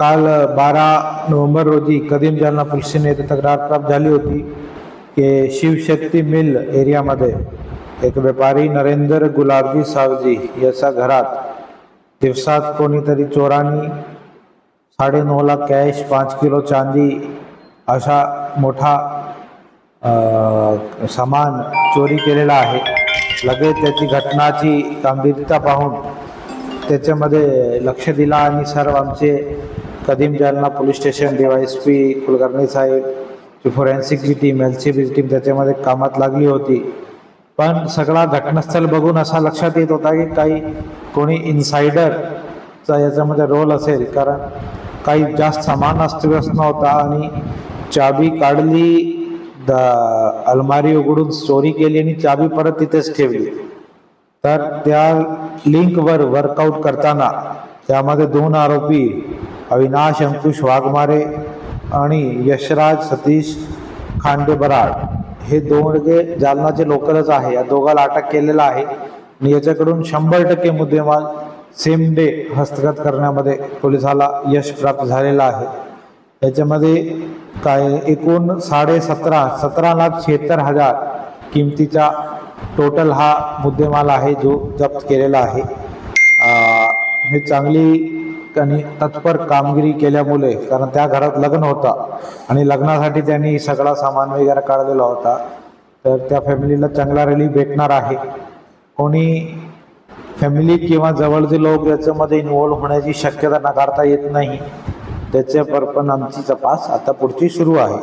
काल बारा नोव्हेंबर रोजी कदीम जालना पोलीस येथे तक्रार प्राप्त झाली होती की शिवशक्ती मिल एरियामध्ये एक व्यापारी नरेंद्र गुलाबजी सावजी याच्या घरात दिवसात कोणीतरी चोरांनी साडेनऊ लाख कॅश पाच किलो चांदी अशा मोठा अ, सामान चोरी केलेला आहे. लगेच त्याची घटनाची गंभीरता पाहून त्याच्यामध्ये लक्ष दिला आणि सर्व आमचे कदीम Jalna police station D S P Kulkarni साहेब ची फोरेन्सिकची टीम एल सी बीची टीम त्याच्यामध्ये कामात लागली होती. पण सगळा घटनास्थळ बघून असा लक्षात येत होता की काही कोणी इन्सायडरचा याच्यामध्ये रोल असेल. कारण काही जास्त सामान अस्तव्यस्त नव्हता आणि चाबी काढली द अलमारी उघडून चोरी केली आणि चाबी परत तिथेच ठेवली. तर त्या लिंकवर वर्कआउट करताना त्यामध्ये दोन आरोपी अविनाश अंकुश वाघमारे आणि यशराज सतीश खांडे बराड हे दोघे जालनाचे लोकलच आहे. या दोघाला अटक केलेला आहे. आणि याच्याकडून शंभर टक्के मुद्देमाल सेम डे हस्तगत करण्यामध्ये पोलिसाला यश प्राप्त झालेलं आहे. याच्यामध्ये काय एकूण साडे सतरा सतरा लाख शहात्तर हजार किमतीचा टोटल हा मुद्देमाल आहे जो जप्त केलेला आहे. मी चांगली आणि तत्पर कामगिरी केल्यामुळे कारण त्या घरात लग्न होता आणि लग्नासाठी त्यांनी सगळा सामान वगैरे काढलेला होता तर त्या फॅमिलीला चांगला रिलीफ भेटणार आहे. कोणी फॅमिली किंवा जवळचे लोक याच्यामध्ये इन्वॉल्व्ह होण्याची शक्यता नाकारता येत नाही त्याच्यावर पण आमची तपास आता पुढची सुरू आहे.